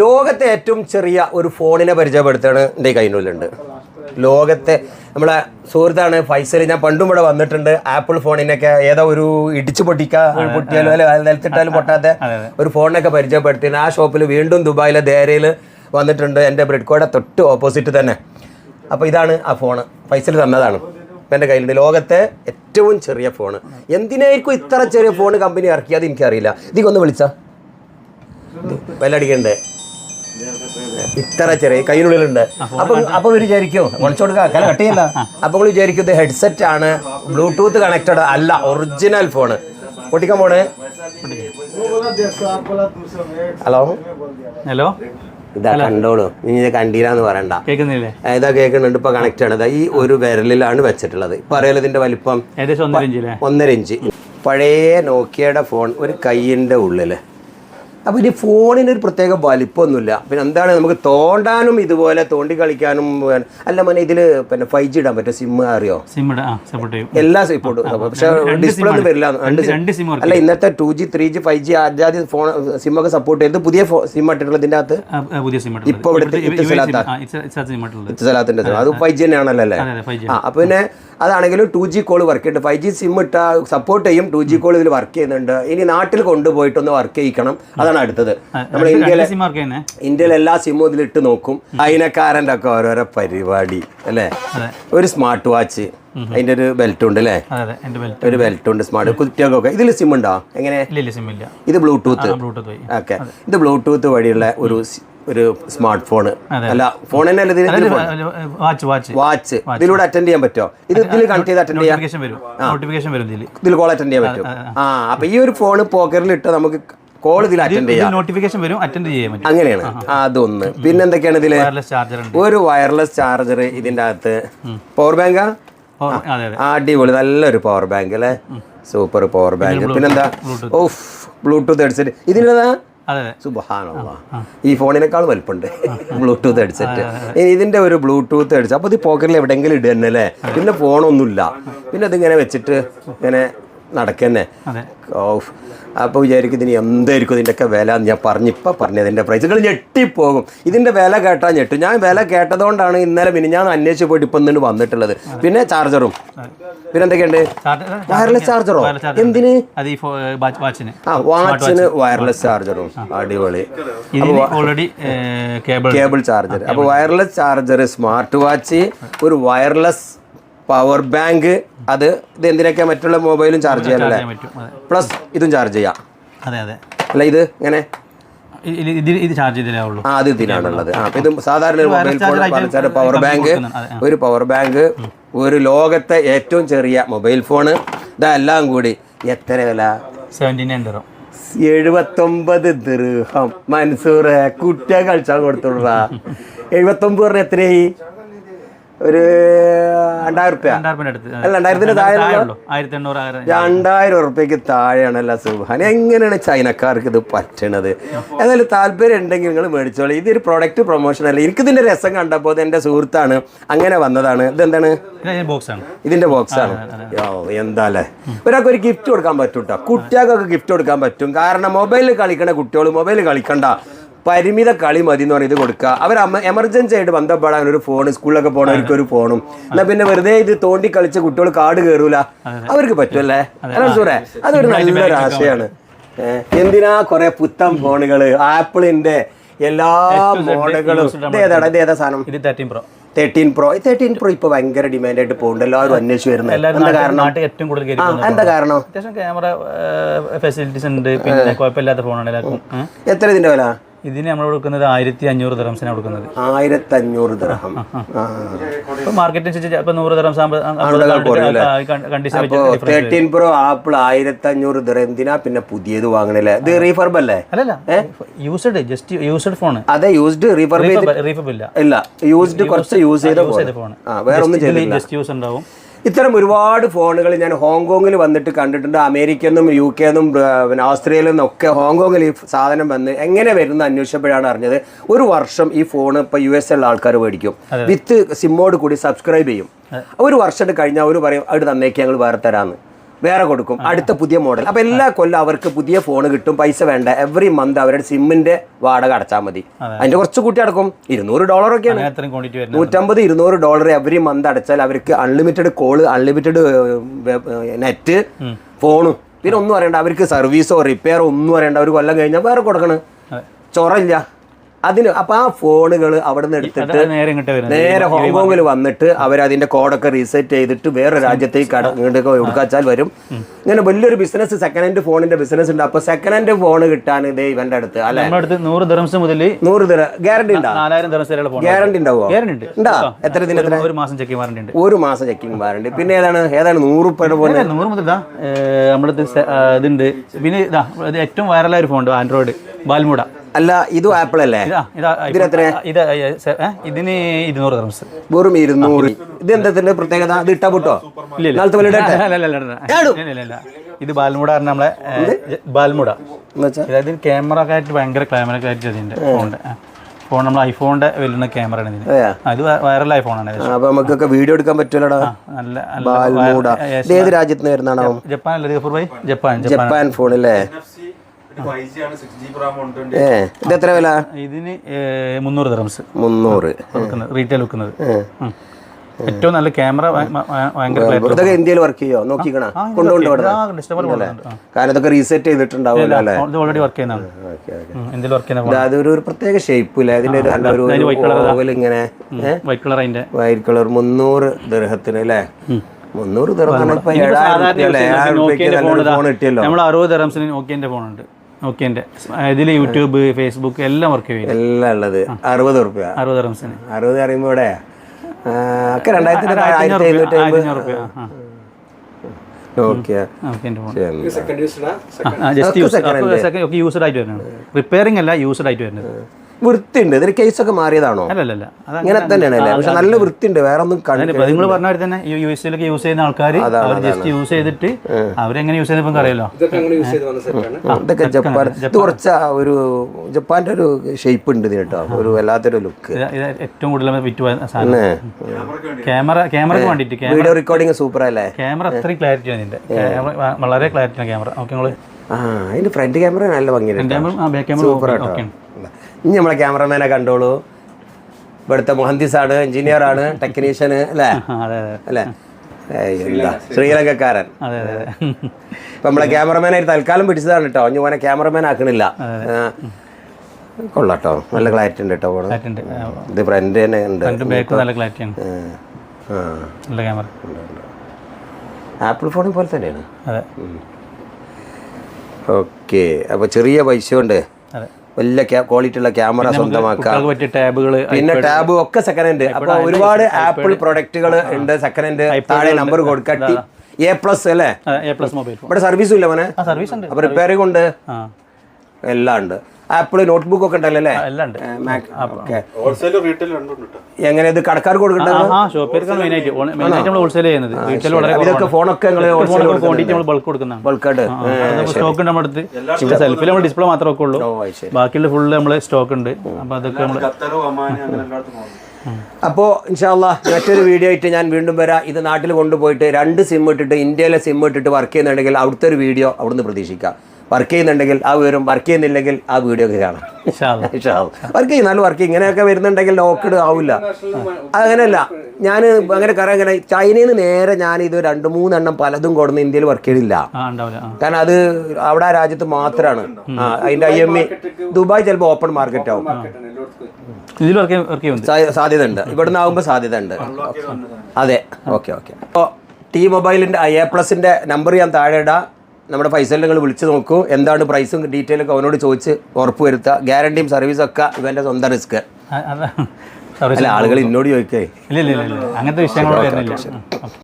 ലോകത്തെ ഏറ്റവും ചെറിയ ഒരു ഫോണിനെ പരിചയപ്പെടുത്താണ് എന്റെ കയ്യിനുള്ളിലുണ്ട് ലോകത്തെ നമ്മളെ സുഹൃത്താണ് ഫൈസൽ ഞാൻ പണ്ടും ഇവിടെ വന്നിട്ടുണ്ട്. ആപ്പിൾ ഫോണിനൊക്കെ ഏതോ ഒരു ഇടിച്ചു പൊട്ടിക്കാ പൊട്ടിയാലോ അല്ലെ? നിലത്തിട്ടാലും പൊട്ടാത്ത ഒരു ഫോണിനൊക്കെ പരിചയപ്പെടുത്തി ആ ഷോപ്പിൽ വീണ്ടും ദുബായിലെ ദേരയിൽ വന്നിട്ടുണ്ട്. എന്റെ ബ്രെഡ് കോയുടെ തൊട്ട് ഓപ്പോസിറ്റ് തന്നെ. അപ്പോൾ ഇതാണ് ആ ഫോണ്. ഫൈസൽ തന്നതാണ്. എന്റെ കയ്യിലുണ്ട്. ലോകത്തെ ഏറ്റവും ചെറിയ ഫോണ്. എന്തിനായിരിക്കും ഇത്ര ചെറിയ ഫോൺ കമ്പനി ഇറക്കിയത്? എനിക്കറിയില്ല. ഇതിക്കൊന്ന് വിളിച്ചാൽ ബെല്ലടിക്കണ്ടേ? ഇത്ര ചെറിയ കയ്യിനുള്ളിലുണ്ട് അപ്പൊ അപ്പൊ വിചാരിക്കും കുറച്ചു കൊടുക്കുക കല കട്ട് ചെയ്യല്ല അപ്പൊ വിചാരിക്കും ഇത് ഹെഡ്സെറ്റ് ആണ് ബ്ലൂടൂത്ത് കണക്റ്റഡ് അല്ല ഒറിജിനൽ ഫോണ് പൊട്ടിക്കാൻ പോണേ. ഹലോ? ഹലോ? ഇതാ കണ്ടോളൂ. ഇനി ഇത് കണ്ടീരാന്ന് പറയണ്ട. കേൾക്കുന്നില്ലേ? ഇതാ കേൾക്കുന്നുണ്ട്. ഇപ്പൊ കണക്ട് ആണ്. ഈ ഒരു വിരലിലാണ് വെച്ചിട്ടുള്ളത്. ഇപ്പൊ അറിയാലോ ഇതിന്റെ വലിപ്പം? ഒന്നര ഇഞ്ച് പഴയ നോക്കിയയുടെ ഫോൺ ഒരു കൈയിന്റെ ഉള്ളിൽ അപ്പോൾ ഇനി ഫോണിന് ഒരു പ്രത്യേക വലിപ്പമൊന്നുമില്ല. പിന്നെ എന്താണ് നമുക്ക് തോണ്ടാനും ഇതുപോലെ തോണ്ടി കളിക്കാനും അല്ല മോനെ ഇതിൽ പിന്നെ ഫൈവ് ജി ഇടാൻ പറ്റും സിം അറിയോ? എല്ലാ സപ്പോർട്ട് പക്ഷേ ഡിസ്പ്ലേ ഒന്നും വരില്ല. രണ്ട് work അല്ല ഇന്നത്തെ two G three G five G ആദ്യാദ്യ phone സിമ്മൊക്കെ സപ്പോർട്ട് ചെയ്ത് പുതിയ സിം ഇട്ടിട്ടുള്ളത് ഇതിന്റെ അകത്ത്? പുതിയ സിം ഇപ്പൊ ഇവിടുത്തെ. സിം ഇത്തിസലാത്തിന്റെ അത് ഫൈവ് ജി തന്നെയാണല്ലോ അല്ലേ ആ അപ്പോൾ പിന്നെ അതാണെങ്കിലും ടു ജി കോൾ വർക്ക് ചെയ്യുന്നുണ്ട് ഫൈവ് ജി സിം ഇട്ടാൽ സപ്പോർട്ട് ചെയ്യും. ടു ജി കോൾ ഇതിൽ വർക്ക് ചെയ്യുന്നുണ്ട്. ഇനി നാട്ടിൽ കൊണ്ടുപോയിട്ടൊന്ന് വർക്ക് ചെയ്യിക്കണം. അതാണ് അടുത്തത്. നമ്മൾ ഇന്ത്യയിലെ ഇന്ത്യയിലെ എല്ലാ സിമ്മും ഇതിൽ ഇട്ട് നോക്കും. അയിനക്കാരന്റെ ഒക്കെ ഓരോരോ പരിപാടി അല്ലേ? ഒരു സ്മാർട്ട് വാച്ച് അതിന്റെ ഒരു ബെൽറ്റ് ഉണ്ട് അല്ലേ ഒരു ബെൽറ്റ് ഉണ്ട് സ്മാർട്ട്. കുറ്റിയൊക്കെ ഇതിൽ സിം ഉണ്ടോ എങ്ങനെ? ഇത് ബ്ലൂടൂത്ത്. ഓക്കെ. ഇത് ബ്ലൂടൂത്ത് വഴിയുള്ള ഒരു ഒരു സ്മാർട്ട് ഫോൺ അല്ല ഫോൺ തന്നെ അല്ല വാച്ച് ഇതിലൂടെ അറ്റൻഡ് ചെയ്യാൻ പറ്റുമോ? ഇത് ഇതിൽ കണക്ട് ചെയ്ത് അറ്റൻഡ് ചെയ്യാം. ഇതിൽ കോൾ അറ്റൻഡ് ചെയ്യാൻ പറ്റും. ആ അപ്പൊ ഈ ഒരു ഫോൺ പോക്കറിൽ ഇട്ട് നമുക്ക് കോൾ ഇതിൽ അറ്റൻഡ് ചെയ്യാം. നോട്ടിഫിക്കേഷൻ വരും അറ്റൻഡ് ചെയ്യാൻ അങ്ങനെയാണ്. അതൊന്ന്. പിന്നെ എന്തൊക്കെയാണ് ഉണ്ട്. ഒരു വയർലെസ് ചാർജർ ഇതിന്റെ അകത്ത്. പവർ ബാങ്കാ അടിപൊളി. നല്ലൊരു പവർ ബാങ്ക് അല്ലേ? സൂപ്പർ പവർ ബാങ്ക് പിന്നെന്താ? ഓഫ് ബ്ലൂടൂത്ത് ഹെഡ്സെറ്റ് ഇതിന്റെതാ സുബഹാനുള്ള ഈ ഫോണിനേക്കാൾ വലുപ്പുണ്ട്. ബ്ലൂടൂത്ത് ഹെഡ്സെറ്റ് ഇതിന്റെ ഒരു ബ്ലൂടൂത്ത് ഹെഡ്സെറ്റ് അപ്പോൾ ഇത് പോക്കറ്റിൽ എവിടെയെങ്കിലും ഇടുക തന്നെ അല്ലേ പിന്നെ ഫോണൊന്നുമില്ല പിന്നെ അതിങ്ങനെ വെച്ചിട്ട് ഇങ്ങനെ നടക്കന്നെ. അപ്പോൾ വിചാരിക്കും ഇതിന് എന്തായിരിക്കും ഇതിന്റെയൊക്കെ വില ഞാൻ പറഞ്ഞിപ്പോൾ പറഞ്ഞതിന്റെ പ്രൈസ് നിങ്ങൾ ഞെട്ടിപ്പോകും. ഇതിന്റെ വില കേട്ടാൽ ഞെട്ടും. ഞാൻ വില കേട്ടതുകൊണ്ടാണ് ഇന്നലെ പിന്നെ ഞാൻ അന്വേഷിച്ച് പോയിട്ട് ഇപ്പം ഇന്നിട്ട് വന്നിട്ടുള്ളത്. പിന്നെ ചാർജറും പിന്നെ എന്തൊക്കെയുണ്ട്? വയർലെസ് ചാർജറോ. എന്തിന്? ആ വാച്ചിന് വയർലെസ് ചാർജറും അടിപൊളി. ഓൾറെഡി കേബിൾ കേബിൾ ചാർജർ അപ്പോൾ വയർലെസ് ചാർജർ സ്മാർട്ട് വാച്ച് ഒരു വയർലെസ് പവർ ബാങ്ക് അത് ഇത് എന്തിനൊക്കെ മറ്റുള്ള മൊബൈലും ചാർജ് ചെയ്യാനല്ലേ പ്ലസ് ഇതും ചാർജ് ചെയ്യാം. അതെ അതെ. അല്ല ഇത് ഇങ്ങനെ ഇത് ചാർജ് ആ അത് ഇതിനാണുള്ളത്. ആ ഇത് സാധാരണ ഒരു മൊബൈൽ ഫോൺ പവർ ബാങ്ക് ഒരു പവർ ബാങ്ക് ഒരു ലോകത്തെ ഏറ്റവും ചെറിയ മൊബൈൽ ഫോണ് ഇതെല്ലാം കൂടി എത്ര വില? സെവന്റി നയൻ തരും എഴുപത്തൊമ്പത് ദൃഹം മൻസൂറ് കുറ്റ കളിച്ചാൽ കൊടുത്തോളൂ എഴുപത്തൊമ്പത് പറഞ്ഞ എത്രയായി? ഒരു രണ്ടായിരം റുപ്യ. രണ്ടായിരം അല്ല രണ്ടായിരത്തിന് താഴെ ഉള്ളൂ റുപ്യക്ക് താഴെയാണ് അല്ല രണ്ടായിരം സുഹാൻ എങ്ങനെയാണ് ചൈനക്കാർക്ക് ഇത് പറ്റണത്? എന്നാലും താല്പര്യം ഉണ്ടെങ്കിൽ നിങ്ങൾ മേടിച്ചോളൂ. ഇതൊരു പ്രൊഡക്റ്റ് പ്രൊമോഷൻ അല്ല? എനിക്ക് ഇതിന്റെ രസം കണ്ടപ്പോൾ എന്റെ സുഹൃത്താണ് അങ്ങനെ വന്നതാണ്. ഇതെന്താണ്? ഇത് ആണ്. ഇതിന്റെ ബോക്സ് ആണ്. എന്താ എന്താല്ലേ ഒരാൾക്ക് ഒരു ഗിഫ്റ്റ് കൊടുക്കാൻ പറ്റൂട്ടോ. കേട്ടോ കുട്ടികൾക്കൊക്കെ ഗിഫ്റ്റ് കൊടുക്കാൻ പറ്റും. കാരണം മൊബൈലിൽ കളിക്കണ കുട്ടികൾ മൊബൈൽ കളിക്കണ്ട. പരിമിത കളി മതി എന്ന് പറഞ്ഞ് ഇത് കൊടുക്കുക. അവർ എമർജൻസി ആയിട്ട് ബന്ധപ്പെടാൻ ഒരു ഫോൺ സ്കൂളിലൊക്കെ പോകണവർക്ക് ഒരു ഫോണും എന്നാ പിന്നെ വെറുതെ ഇത് തോണ്ടി കളിച്ച കുട്ടികൾ കാട് കയറൂല അവർക്ക് പറ്റുമല്ലേ സൂറേ അതൊരു നല്ലൊരു ആശയാണ് എന്തിനാ കുറെ പുത്തൻ ഫോണുകൾ ആപ്പിളിന്റെ എല്ലാ മോഡലുകളും ഏതാണ് ഏതാടാ? ഇത് ഏതാ സാധനം? ഇത് thirteen pro thirteen pro thirteen pro ഇപ്പൊ ഭയങ്കര ഡിമാൻഡ് ആയിട്ട് പോകുന്നുണ്ട് എല്ലാവരും അന്വേഷിച്ച് വരുന്നത്. എന്താ കാരണം? ഏറ്റവും കൂടുതൽ എന്താ കാരണം? അത്യാവശ്യം ക്യാമറ ഫെസിലിറ്റീസ് ഉണ്ട്. പിന്നെ കുഴപ്പമില്ലാത്ത ഫോണാണ് എല്ലാവർക്കും. എത്ര ഇതിന്റെ വില? ഇതിന് നമ്മൾ കൊടുക്കുന്നത് ആയിരത്തി അഞ്ഞൂറ് ദർഹംസിനാണ് കൊടുക്കുന്നത്. ആയിരത്തി അഞ്ഞൂറ് ദർഹം ആ. ഇപ്പൊ മാർക്കറ്റ് അനുസരിച്ച് ഇപ്പൊ നൂറ് അപ്പോ തേർട്ടീൻ പ്രോ ആപ്പിൾ ആയിരത്തി അഞ്ഞൂറ് ദർഹത്തിനാ പിന്നെ പുതിയത് വാങ്ങണല്ലേ? ഇത് റീഫർബ് അല്ലേ? അല്ലല്ല. യൂസ്ഡ് ജസ്റ്റ് യൂസ്ഡ് ഫോൺ അതെ യൂസ്ഡ് റീഫർബ് റീഫർബ് ഇല്ല. ഇല്ല. യൂസ്ഡ് കുറച്ച് യൂസ് ചെയ്ത ഫോൺ വേറെ ഒന്നും ജസ്റ്റ് യൂസ് ഉണ്ടാവും. ഇത്തരം ഒരുപാട് ഫോണുകൾ ഞാൻ ഹോങ്കോങ്ങിൽ വന്നിട്ട് കണ്ടിട്ടുണ്ട്. അമേരിക്കന്നും യു കെ എന്നും പിന്നെ ഓസ്ട്രേലിയയിൽ നിന്നൊക്കെ ഹോങ്കോങ്ങിൽ ഈ സാധനം വന്ന് എങ്ങനെ വരുന്ന അന്വേഷിച്ചപ്പോഴാണ് അറിഞ്ഞത് ഒരു വർഷം ഈ ഫോൺ ഇപ്പോൾ യു എസ് ഉള്ള ആൾക്കാർ മേടിക്കും. വിത്ത് സിമ്മോട് കൂടി സബ്സ്ക്രൈബ് ചെയ്യും. ഒരു വർഷം കഴിഞ്ഞാൽ അവർ പറയും അവിടെ തന്നേക്ക് ഞങ്ങൾ വേറെ തരാമെന്ന് വേറെ കൊടുക്കും. അടുത്ത പുതിയ മോഡൽ. അപ്പൊ എല്ലാ കൊല്ലം അവർക്ക് പുതിയ ഫോൺ കിട്ടും. പൈസ വേണ്ട. എവറി മന്ത് അവരുടെ സിമ്മിന്റെ വാടക അടച്ചാൽ മതി. അതിന്റെ കുറച്ച് കൂട്ടി അടക്കും. ഇരുന്നൂറ് ഡോളർ ഒക്കെയാണ്. നൂറ്റമ്പത് ഇരുന്നൂറ് ഡോളർ എവറി മന്ത് അടച്ചാൽ അവർക്ക് അൺലിമിറ്റഡ് കോൾ അൺലിമിറ്റഡ് നെറ്റ് ഫോണും പിന്നെ ഒന്നും അറിയണ്ട. അവർക്ക് സർവീസോ റിപ്പയറോ ഒന്നും അറിയണ്ട. ഒരു കൊല്ലം കഴിഞ്ഞാൽ വേറെ കൊടുക്കണം. ചൊറയില്ല. അതിന് അപ്പൊ ആ ഫോണുകൾ അവിടെ നിന്ന് എടുത്തിട്ട് നേരെ ഹോങ്കോങ്ങിൽ വന്നിട്ട് അവർ അതിന്റെ കോഡൊക്കെ റീസെറ്റ് ചെയ്തിട്ട് വേറെ രാജ്യത്തേക്ക് കട എടുക്കാച്ചാൽ വരും. ഇങ്ങനെ വലിയൊരു ബിസിനസ് സെക്കൻഡ് ഹാൻഡ് ഫോണിന്റെ ബിസിനസ് ഉണ്ട്. അപ്പൊ സെക്കൻഡ് ഹാൻഡ് ഫോൺ കിട്ടാൻ ഇതേ ഇവന്റെ അടുത്ത് അല്ലെ? നൂറ് ദറംസ് മുതൽ നൂറ് തര ഗ്യാരണ്ടി ഉണ്ടാവും ഗ്യാരണ്ടി ഉണ്ടാവോ? ഗ്യാരണ്ടി ഉണ്ട്. ഉണ്ടാ? എത്ര ദിനത്തിന് ഒരു മാസം ചെക്കിംഗ് വാറണ്ടി ഉണ്ട്. ഒരു മാസം ചെക്കിംഗ് വാറണ്ടി പിന്നെ ഏതാണ്? ഏതാണ്? നൂറ് ഉപ്പയുടെ ഇല്ല, നൂറ് മുതൽ നമ്മുടെ ഇതുണ്ട്. പിന്നെ ഇത് ഏറ്റവും വൈറലായ ഒരു ഫോൺ ഉണ്ട് ആൻഡ്രോയിഡ് ബാൽമുട. അല്ല ഇത് ആപ്പിൾ അല്ലേ ഇതാ ഇതിന് ഇരുന്നൂറ് ഗ്രാംസ്. വെറും ഇരുന്നൂറ്. ഇത് എന്താ പ്രത്യേകത? ഇത് ഇട്ടാ പൊട്ടോ. ഇത് ബാൽമുട നമ്മളെ ബാൽമുട. അതായത് ക്യാമറ ഒക്കെ ആയിട്ട് ഭയങ്കര ക്യാമറ ഒക്കെ ആയിട്ട് ഇതിന്റെ ഫോണിന്റെ ഫോൺ നമ്മൾ ഐഫോണിന്റെ വരുന്ന ക്യാമറ ആണ് ഇതിന്. അത് ഇത് വൈറൽ ഐഫോണാണ് ആണ് അപ്പൊ നമുക്കൊക്കെ വീഡിയോ എടുക്കാൻ പറ്റുമല്ലോടാ? നല്ല ഏത് രാജ്യത്ത് നിന്ന് വരുന്നതാണോ ജപ്പാൻ അല്ലേ ജപ്പാൻ ജപ്പാൻ. ഫോൺ അല്ലേ ഇത് എത്ര വില? ഇതിന് മുന്നൂറ് ദറംസ് മുന്നൂറ്. റീറ്റെയിൽ വെക്കുന്നത് ഏറ്റവും നല്ല ക്യാമറ ഇതൊക്കെ ഇന്ത്യയിൽ വർക്ക് ചെയ്യോ? നോക്കിക്കണ? കൊണ്ടുകൊണ്ട്. കാരണം ഇതൊക്കെ റീസെറ്റ് ചെയ്തിട്ടുണ്ടാവും അല്ലേ? ഓൾറെഡി വർക്ക് ചെയ്യുന്നതാണ്. ഓക്കെ ഓക്കെ എന്തെങ്കിലും വർക്ക് ചെയ്യുന്ന അതൊരു ഒരു പ്രത്യേക ഷേപ്പ് ഇല്ല? അതിന്റെ ഇങ്ങനെ വൈറ്റ് കളർ അതിന്റെ വൈറ്റ് കളർ മുന്നൂറ് ദർഹത്തിന് അല്ലേ മുന്നൂറ് ഏഴായിരം നല്ലൊരു phone ഫോൺ കിട്ടിയല്ലോ. നമ്മൾ അറുപത് ദറംസിന് ഫോൺ നോക്കിയന്റെ ഇതിൽ യൂട്യൂബ് ഫേസ്ബുക്ക് എല്ലാം വർക്ക് ചെയ്യും. എല്ലാം ഉള്ളത്. അറുപത് റുപ്യ അറുപത് റംസിന്. അറുപത് അറിയുമ്പോ ഇവിടെ ഒക്കെ രണ്ടായിരത്തി ആയിരത്തി എഴുന്നൂറ്റി അമ്പത്. റുപ്യ റിപ്പയറിംഗ് അല്ല? യൂസ്ഡ് ആയിട്ട് വരുന്നത് വൃത്തിയുണ്ട്. ഇതിന് കേസൊക്കെ മാറിയതാണോ? അല്ലല്ല അല്ല അല്ല ഇങ്ങനെ തന്നെയാണ് അല്ലേ? പക്ഷെ നല്ല വൃത്തിയുണ്ട്. വേറെ ഒന്നും കണ്ടു നിങ്ങൾ പറഞ്ഞ പോലെ തന്നെ യു എസ് യൂസ് ചെയ്യുന്ന ആൾക്കാർ അവർ ജസ്റ്റ് യൂസ് ചെയ്തിട്ട് അവരെങ്ങനെ യൂസ് ചെയ്യുന്ന അറിയാലോ? ഇതൊക്കെ ജപ്പാൻ ഇത് കുറച്ച് ഒരു ജപ്പാന്റെ ഒരു ഷേപ്പ് ഉണ്ട് ഇതിന് കേട്ടോ. ഒരു വല്ലാത്തൊരു ലുക്ക് ഇത് ഇത് ഏറ്റവും കൂടുതൽ വിറ്റ് ക്യാമറ ക്യാമറക്ക് വേണ്ടിയിട്ട് ക്യാമറ വീഡിയോ റെക്കോർഡിംഗ് സൂപ്പർ അല്ലേ ക്യാമറ അത്രയും ക്ലാരിറ്റി ആണ് ഇതിന്റെ ക്യാമറ വളരെ ക്ലാരിറ്റി ആണ് ക്യാമറ. ഓക്കെ നിങ്ങൾ ആ അതിന്റെ ഫ്രണ്ട് ക്യാമറ നല്ല ഭംഗിയാണ് സൂപ്പർ ആട്ടോ ഇനി നമ്മളെ ക്യാമറമാനെ കണ്ടോളൂ. ഇവിടുത്തെ മുഹന്തിസാണ് എഞ്ചിനീയർ ആണ് ടെക്നീഷ്യന് അല്ലേ? അല്ലേ ശ്രീലങ്കക്കാരൻ. ഇപ്പൊ നമ്മളെ ക്യാമറമാനായിട്ട് തൽക്കാലം പിടിച്ചതാണ് കേട്ടോ ഇനി ഓനെ ക്യാമറമാൻ ആക്കണില്ല. കൊള്ളാട്ടോ നല്ല ക്ലാരിറ്റി ഉണ്ട് കേട്ടോ ഇത് ഫ്രണ്ട് തന്നെ ഉണ്ട്. ആപ്പിൾ ഫോണും പോലെ തന്നെയാണ്. ഓക്കെ. അപ്പോൾ ചെറിയ പൈസ ഉണ്ട് വലിയ ക്വാളിറ്റി ഉള്ള ക്യാമറ സ്വന്തമാക്കാം. പിന്നെ ടാബ് ഒക്കെ സെക്കൻഡ് ഹാൻഡ് അപ്പൊ ഒരുപാട് ആപ്പിൾ പ്രൊഡക്റ്റുകൾ ഉണ്ട് സെക്കൻഡ് ഹാൻഡ് താഴെ നമ്പർ കൊടുക്കട്ടി. എ പ്ലസ് അല്ലേ? എ പ്ലസ് മൊബൈൽ ഇവിടെ സർവീസും ഇല്ല മോനെ. സർവീസ് ഉണ്ട്. അപ്പൊ റിപ്പയറിംഗ് ഉണ്ട് എല്ലാം ഉണ്ട്. ആപ്പിൾ നോട്ട്ബുക്ക് ഒക്കെ ഉണ്ടല്ലോ അല്ലേ? എല്ലാം ഉണ്ട്. എങ്ങനെ ഇത് കടക്കാർക്ക് കൊടുക്കണ്ടത്? ഇതൊക്കെ ഫോണൊക്കെ ബൾക്ക് സ്റ്റോക്ക് ഉണ്ട് നമ്മുടെ അടുത്ത്. സെൽഫിൽ നമ്മൾ ഡിസ്പ്ലേ മാത്രമേ ഒക്കെ ഉള്ളൂ ബാക്കിയുള്ള ഫുള്ള് നമ്മൾ സ്റ്റോക്ക് ഉണ്ട്. അപ്പോൾ അതൊക്കെ നമ്മൾ അപ്പോൾ ഇൻഷാല്ല മറ്റൊരു വീഡിയോ ആയിട്ട് ഞാൻ വീണ്ടും വരാം. ഇത് നാട്ടിൽ കൊണ്ടുപോയിട്ട് രണ്ട് സിം ഇട്ടിട്ട് ഇന്ത്യയിലെ സിം ഇട്ടിട്ട് വർക്ക് ചെയ്യുന്നുണ്ടെങ്കിൽ അവിടുത്തെ ഒരു വീഡിയോ അവിടുന്ന് പ്രതീക്ഷിക്കാം. വർക്ക് ചെയ്യുന്നുണ്ടെങ്കിൽ ആ വിവരം വർക്ക് ചെയ്യുന്നില്ലെങ്കിൽ ആ വീഡിയോ ഒക്കെ കാണാം. വർക്ക് ചെയ്യും നല്ല വർക്ക് ഇങ്ങനെയൊക്കെ വരുന്നുണ്ടെങ്കിൽ ലോക്ക്ഡ് ആവില്ല. അങ്ങനെയല്ല. ഞാൻ അങ്ങനെ കറ അങ്ങനെ ചൈനയിൽ നിന്ന് നേരെ ഞാൻ ഇത് രണ്ട് മൂന്നെണ്ണം പലതും കൊടുന്ന് ഇന്ത്യയിൽ വർക്ക് ചെയ്തില്ല കാരണം അത് അവിടെ ആ രാജ്യത്ത് മാത്രമാണ് അതിന്റെ ഐ എം ഇ ദുബായ് ചിലപ്പോൾ ഓപ്പൺ മാർക്കറ്റ് ആവും. ഇതിൽ വർക്ക് വർക്ക് ചെയ്യുന്നുണ്ട്. സാധ്യത ഉണ്ട് ഇവിടുന്ന് ആകുമ്പോൾ സാധ്യത ഉണ്ട് അതെ. Okay okay. അപ്പോൾ ടി മൊബൈലിന്റെ എ പ്ലസിന്റെ നമ്പർ ഞാൻ താഴെ ഇടാം. നമ്മുടെ പൈസ നിങ്ങൾ വിളിച്ച് നോക്കൂ. എന്താണ് പ്രൈസും ഡീറ്റെയിൽ ഒക്കെ അവനോട് ചോദിച്ച് ഉറപ്പ് വരുത്തുക ഗ്യാരണ്ടിയും സർവീസും ഒക്കെ ഇവന്റെ സ്വന്തം റിസ്ക് അല്ല ആളുകൾ ഇന്നോട് ചോദിക്കേ. ഇല്ല ഇല്ല അങ്ങനത്തെ വിഷയങ്ങൾ വരുന്നില്ല.